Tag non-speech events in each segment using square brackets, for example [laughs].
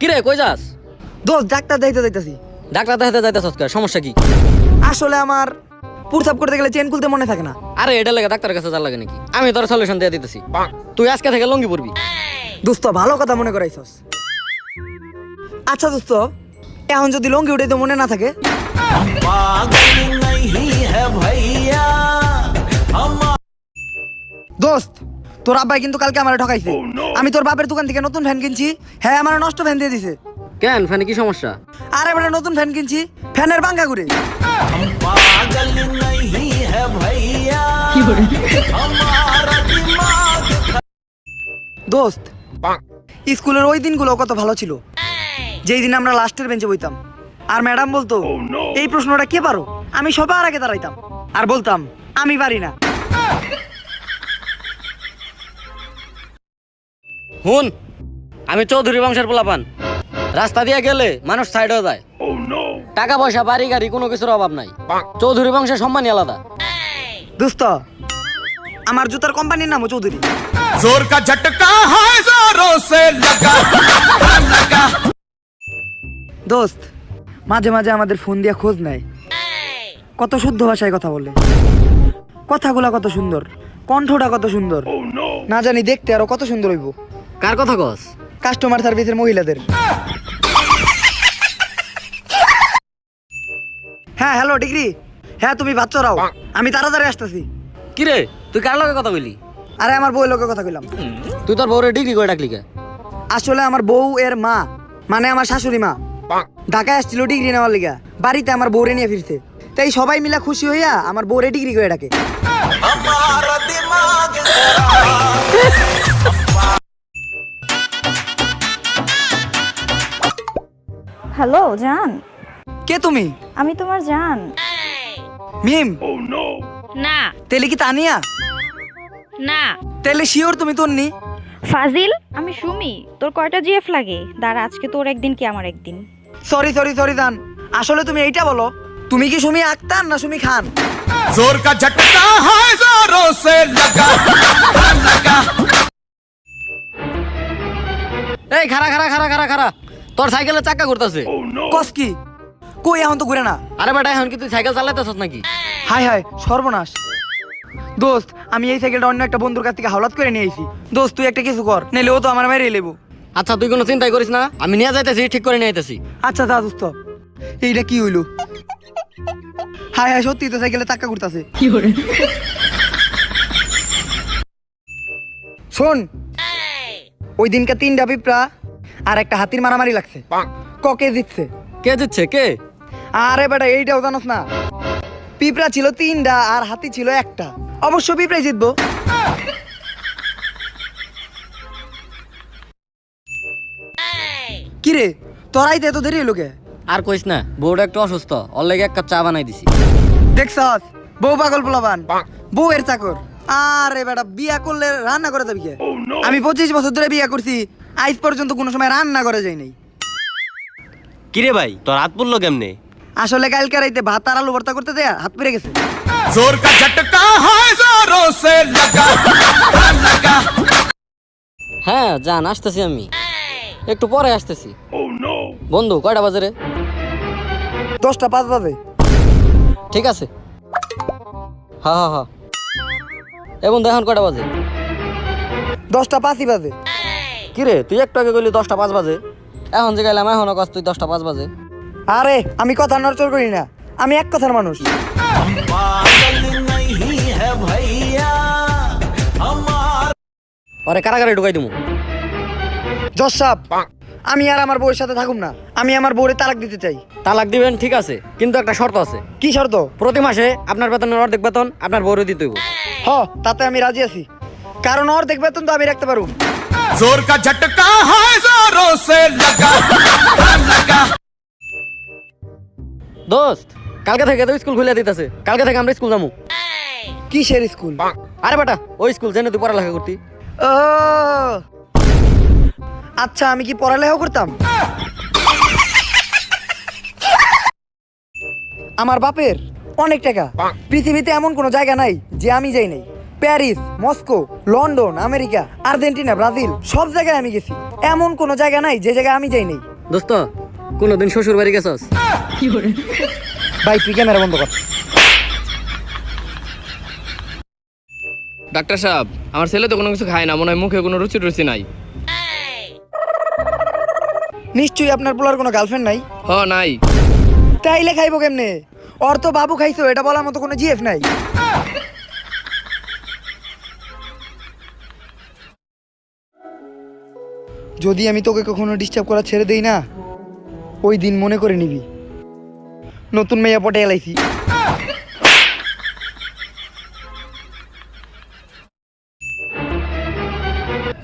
কিরে কই যাস? দোস্ত ডাক্তার দেখতে যাইতাছি। ডাক্তার দেখাতে যাইতেছস কে? সমস্যা কি? আসলে আমার পুরসাপ করতে গেলে চেন খুলতে মনে থাকে না। আরে এটা লাগে ডাক্তারের কাছে যা লাগে নাকি? আমি তোর সলিউশন দিয়ে দিতেছি। তুই আজকে থেকে লঙ্গি পরবি। দোস্ত ভালো কথা মনে করাইছস। আচ্ছা দোস্ত এখন যদি লঙ্গি উঠে তো মনে না থাকে? দোস্ত তোর আব্বাই কিন্তু কালকে আমার ঠকাইছে। আমি তোর বাপের দোকান থেকে নতুন ফ্যান কিনছি। হ্যাঁ আমার নষ্ট ফ্যান দিয়ে দিছে। কেন? ফ্যানে কি সমস্যা? আরে বেটা নতুন ফ্যান কিনছি। ফ্যানের পাঙ্খা ঘুরে। দোস্ত স্কুলের ওই দিনগুলো কত ভালো ছিল। যেই দিন আমরা লাস্টের বেঞ্চে বইতাম। আর ম্যাডাম বলতো এই প্রশ্নটা কে পারো? আমি সবার আগে দাঁড়াইতাম। আর বলতাম আমি পারি না। হুন আমি চৌধুরী বংশের পোলাপান। রাস্তা দিয়ে গেলে মানুষ সাইড হয়ে যায়। টাকা পয়সা বাড়ি গাড়ি কোনো কিছুর অভাব নাই। চৌধুরী বংশের সম্মানই আলাদা। দোস্ত আমার জুতার কোম্পানির নাম চৌধুরী। জোর কা ঝটকা হায় সে লাগা। দোস্ত মাঝে মাঝে আমাদের ফোন দিয়ে খোঁজ নেয়। কত শুদ্ধ ভাষায় কথা বলে। কথাগুলা কত সুন্দর কণ্ঠটা কত সুন্দর। না জানি দেখতে আরও কত সুন্দর হইব। কার কথা কস? কাস্টমার সার্ভিসের মহিলাদের। হ্যাঁ হ্যালো ডিগ্রি। হ্যাঁ তুমি বাচ্চারাও আমি তাড়াতাড়ি আসতেছি। কিরে তুই কার লগে কথা বলি আরে আমার বউ লোকের কথা কইলাম। তুই তোর বউরে ডিগ্রি করে ডাকলি কে? আসলে আমার বউ এর মা মানে আমার শাশুড়ি মা। ঢাকায় আসছিল ডিগ্রি নেওয়ার লিগা বাড়িতে আমার বউরে নিয়ে ফিরতে তাই সবাই মিলা খুশি হইয়া আমার বউরে ডিগ্রি করে ডাকে। হ্যালো জান। কে তুমি? আমি তোমার জান। মিম। oh, না। তেলে কি তানিয়া? না। তেলে শিওর তুমি তন্নি? ফাজিল আমি সুমি। তোর কয়টা জিএফ লাগে? দাঁড়া আজকে তোর একদিন কি আমার একদিন? সরি সরি সরি জান। আসলে তুমি এইটা বলো তুমি কি সুমি আক্তার না সুমি খান? জোর কা ঝটকা হায় জোরো সে লাগা লাগা। এই খারা খারা খারা খারা খারা তোর সাইকেলের চাকা ঘুরতেছে। কস কি? কই এখন তো ঘুরে না? আরে বেটা এখন কি তুই সাইকেল চালাইতেছস নাকি? হাই হাই সর্বনাশ। দোস্ত আমি এই সাইকেলটা অন্য একটা বন্ধুর কাছ থেকে হাওলাত করে নিয়ে আইছি। দোস্ত তুই একটা কিছু কর নাইলে ও তো আমার মেরে লেবো। আচ্ছা তুই কোনো চিন্তাই করিস না। আমি নিয়ে যাইতেছি ঠিক করে নিয়ে আইতেছি। আচ্ছা দা দোস্ত। এইটা কি হইল? হাই হাই সত্যি তো সাইকেলে চাক্কা ঘুরতাছে। শোন। ওই দিনকে তিনটা পিঁপড়া আর একটা হাতির মারামারি লাগছে। ককে জিতছে। কে দিচ্ছে কে? আরে বেটা এইটাও জানোস না। পিঁপড়া ছিল তিনটা আর হাতি ছিল একটা। অবশ্য পিঁপড়াই জিতবো। কিরে তোরাইতে এত দেরি হলো কে আর কইস না বউটা একটু অসুস্থ। ওর লেগে এক কাপ চা বানাই দিছি। দেখছস বউ পাগল পোলাবান বউ এর চাকর। আরে বেটা বিয়া করলে রান্না করে যাবি কে আমি পঁচিশ বছর ধরে বিয়া করছি আজ পর্যন্ত কোনো সময় রান্না করে যাই নাই। কিরে ভাই তোর হাত পড়ল কেমনে? আসলে কালকে রাইতে ভাত আর আলু ভর্তা করতে দেয়া হাত পেরে গেছে। জোর কা ঝটকা হয় জোরো সে লাগা লাগা হ্যাঁ জান আসতেছি আমি। একটু পরে আসতেছি। বন্ধু কয়টা বাজে রে? দশটা পাঁচ বাজে। ঠিক আছে। হা হা হা। এবং দেখুন কয়টা বাজে? দশটা পাঁচই বাজে। কিরে তুই একটু আগে গেলি দশটা পাঁচ বাজে। এখন যে গেলাম এখনও কাজ তুই দশটা পাঁচ বাজে। আরে আমি কথা নড়চড় করি না। আমি এক কথার মানুষ। পরে কারাগারে ঢুকাই দিমু। জজ সাহেব আমি আর আমার বউয়ের সাথে থাকুম না। আমি আমার বউরে তালাক দিতে চাই। তালাক দিবেন ঠিক আছে কিন্তু একটা শর্ত আছে। কি শর্ত? প্রতি মাসে আপনার বেতনের অর্ধেক বেতন আপনার বউরে দিতে হইব। হ তাতে আমি রাজি আছি। কারণ অর্ধেক বেতন তো আমি রাখতে পারব। जोर का झटका है जोरों से लगा लगा দোস্ত কালকে থেকে তো স্কুল খুলে দিতেছে কালকে থেকে আমরা স্কুল যাবো কিসের স্কুল আরে বেটা ওই স্কুল জেনে তুই পড়ালেখা করতি ও আচ্ছা আমি কি পড়ালেখা করতাম আমার বাপের অনেক টাকা পৃথিবীতে এমন কোনো জায়গা নাই যে আমি যাই নাই Paris Moscow London America Argentina Brazil সব জায়গায় আমি গেছি। এমন কোনো জায়গা নাই যে জায়গায় আমি যাই নাই। দোস্ত কোনোদিন শ্বশুর বাড়ি গেছস? ভাই তুই ক্যামেরা বন্ধ কর। ডাক্তার সাহেব আমার ছেলে তো কোনো কিছু খায় না মনে হয় মুখে কোনো রুচি টুচি নাই। নিশ্চয়ই আপনার পোলার কোনো গার্লফ্রেন্ড নাই? হ নাই। তাইলে খাইবো কেমনে? ওর তো বাবু খাইছো এটা বলার মতো কোনো জিএফ নাই। যদি আমি তোকে কখনো ডিস্টার্ব করা ছেড়ে দেই না ওই দিন মনে করে নিবি। নতুন মেয়ে পটে এলাইছি।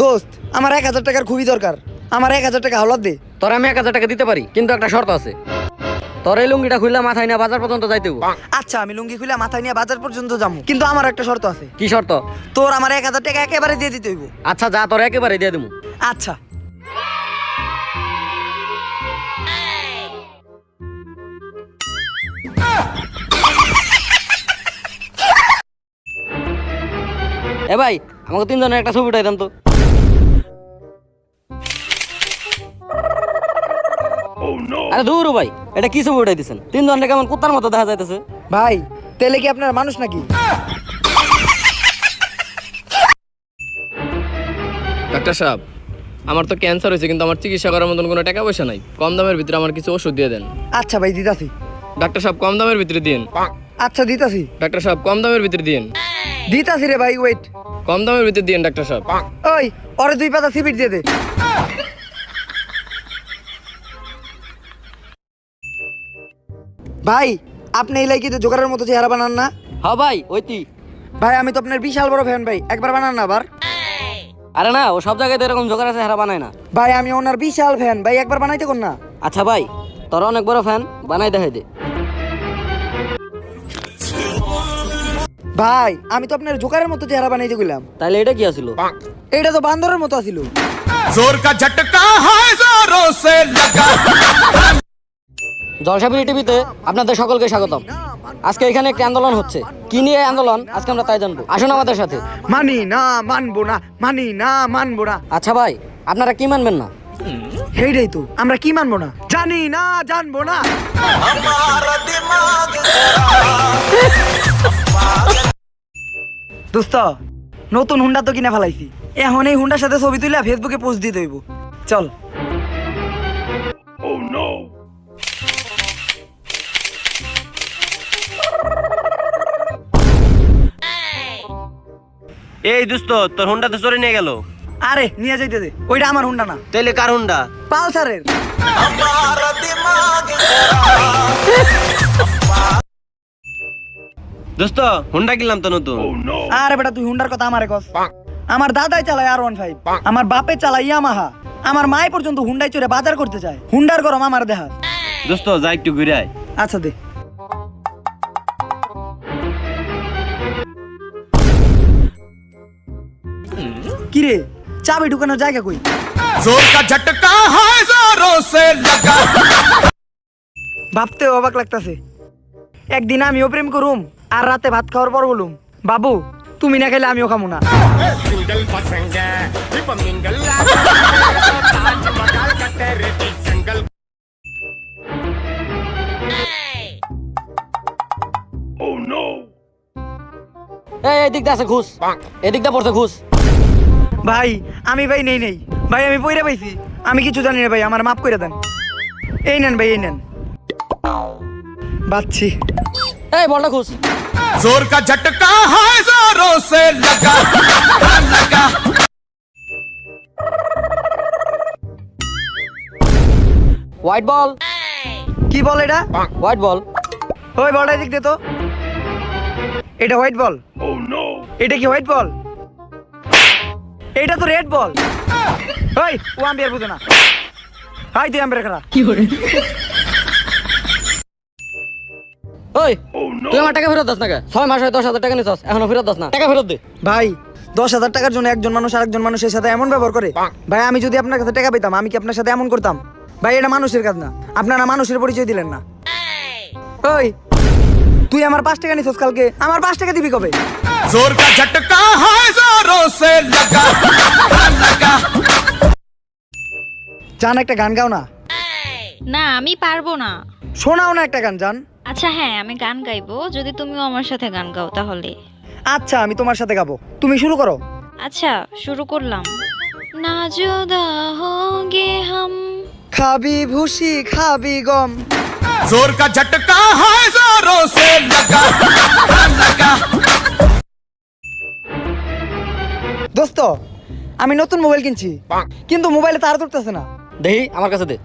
দোস্ত আমার এক হাজার টাকার খুবই দরকার। আমার এক হাজার টাকা হাওলাত দে। তোর আমি এক হাজার টাকা দিতে পারি কিন্তু একটা শর্ত আছে। তোর এই লুঙ্গিটা খুললে মাথায় না বাজার পর্যন্ত যাইতে আচ্ছা আমি লুঙ্গি খুলে মাথায় নিয়ে বাজার পর্যন্ত যাব। কিন্তু আমার একটা শর্ত আছে। কি শর্ত? তোর আমার এক হাজার টাকা একেবারে দিয়ে দিতে হইব। আচ্ছা যা তোর একেবারে দিয়ে দেবো আচ্ছা। এ ভাই আমাকে তিনজনের একটা ছবি উঠাই দেন তো। আরে দূর ভাই এটা কি ছবি উঠাই দিছেন? তিনজনের কেমন কুত্তার মতো দেখা যাইতেছে? ভাই তেলে কি আপনার মানুষ নাকি? ডাক্তার সাহেব আমার তো ক্যান্সার হয়েছে কিন্তু আমার চিকিৎসা করার মতন কোনো টাকা পয়সা নাই। কম দামের ভিতরে আমার কিছু ওষুধ দিয়ে দেন। আচ্ছা ভাই দিতাছি। ডাক্তার সাহেব কম দামের ভিতরে দিন আচ্ছা দিতাছি। ডাক্তার সাহেব কম দামের ভিতরে দিন দিতাছি রে ভাই ওয়েট কম দামের ভিতরে দিন ডাক্তার সাহেব। ওই ওরে দুই পাতা সিবিট দিয়ে দে। ভাই আপনি এই লাইকিতে জোগাড়ের মতো চেহারা বানান না। হ্যাঁ ভাই ওই তুই। ভাই আমি তো আপনার বিশাল বড় ফ্যান ভাই একবার বানান না আবার। আরে না ও সব জায়গায় তো এরকম জোগাড় আছে হারা বানায় না। ভাই আমি ওনার বিশাল ফ্যান ভাই একবার বানাইতে কোন না? আচ্ছা ভাই তোর অনেক বড় ফ্যান বানাই দেখাই দে। ভাই আমি তো আপনার জোকারের মতো চেহারা বানিয়ে দিলাম তাহলে এটা কি আসলো? এটা তো বান্দরের মতো আসিল। জোর কা ঝটকা হায় জোরো সে লাগা। জলসাপুরি টিভিতে আপনাদের সকলকে স্বাগতম। আজকে এখানে একটি আন্দোলন হচ্ছে। কি নিয়ে আন্দোলন? আজকে আমরা তাই জানব। আসুন আমাদের সাথে। মানি না মানবো না মানি না মানবো না। আচ্ছা ভাই আপনারা কি মানবেন না? সেইটাই তো আমরা কি মানবো না? জানি না জানব না। দোস্ত নতুন হুন্ডা তো কিনে ফেলাইছি। এখন এই হুন্ডার সাথে ছবি তুলে ফেসবুকে পোস্ট দিয়ে হইব। চল। এই দোস্ত তোর হুন্ডা তো চলে নিয়ে গেল। আরে নিয়ে যাইতে দে। ওইটা আমার হুন্ডা না। তাইলে কার হুন্ডা? পালসারের। [laughs] দোস্ত হুন্ডা কিনলাম তো নতুন। oh, আরে বেটা তুই হুন্ডার কথা আমারে কস। আমার দাদাই চালায় আর ওয়ান ফাইভ আমার বাপে চালায় ইয়ামাহা আমার মায় পর্যন্ত হুন্ডাই চড়ে বাজার করতে যায়। হুন্ডার গরম আমার দেহা। দোস্ত যা একটু ঘুরে আচ্ছা দে। কিরে চাবি ঢুকানোর জায়গা কই? জোর কা ঝটকা হায় জোরো সে লাগা। ভাবতে অবাক লাগতাছে। একদিন আমিও প্রেম করুম আর রাতে ভাত খাওয়ার পর বলুম বাবু তুমি না খেলে আমিও খামু না। এই এদিক আছে ঘুষ। এদিক দিয়ে পড়ছে ঘুষ। ভাই আমি ভাই নেই নেই। ভাই আমি পইরা পাইছি। আমি কিছু জানি না ভাই আমার মাফ করে দেন। এই নেন ভাই এই নেন। বাচ্ছি। এই বলটা খুশ জোর কা ঝটকা হায় জোরো সে লাগা লাগা। হোয়াইট বল কি বল এটা? হোয়াইট বল ওই বলটা দিক দে তো। এটা হোয়াইট বল এটা কি হোয়াইট বল এটা তো রেড বল ওই ও আম্বিয়ার বুঝে না। হাই তুই আম্বিয়ার খেলা। কি করে? ওই oh, তুই আমার টাকা ফেরত দাস না ছয় মাস হয় দশ হাজার টাকা এখনও ফেরত দাস না। টাকা ফেরত দে। ভাই দশ হাজার টাকার জন্য একজন মানুষ মানুষের সাথে এমন ব্যবহার করে। ভাই আমি যদি আপনার কাছে টাকা পেতাম আমি কি আপনার সাথে এমন করতাম? ভাই এটা মানুষের কাজ না। আপনারা মানুষের পরিচয় দিলেন না। ওই তুই আমার পাঁচ টাকা নিছস কালকে। আমার পাঁচ টাকা দিবি কবে? জোর কা ঝটকা হয় জোরো সে লাগা। একটা গান গাও না। না আমি পারব না। শোনাও না একটা গান জান। আচ্ছা হ্যাঁ আমি গান গাইবো। যদি তুমিও আমার সাথে গান গাও তাহলে। আচ্ছা আমি তোমার সাথে গাবো। তুমি শুরু করো। আচ্ছা শুরু করলাম। না জুদা হোগে হাম। খাবি ভুসি খাবি গম। জোর কা ঝটকা হায় জোরো সে লাগা। লাগা। দোস্ত আমি নতুন মোবাইল কিনছি। কিন্তু মোবাইলে তার ধরতেছে না। দেহি আমার কাছে দে।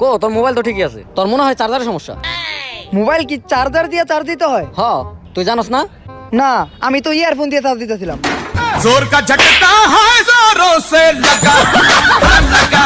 কো তোর মোবাইল তো ঠিকই আছে। তোর মনে হয় চার্জারের সমস্যা? মোবাইল কি চার্জার দিয়ে চার্জ দিতে হয়? হ তুই জানোস না? না আমি তো ইয়ারফোন দিয়ে চার্জ দিতেছিলাম। জোর কা ঝটকা হয় জোরো সে লাগা। [laughs] লাগা।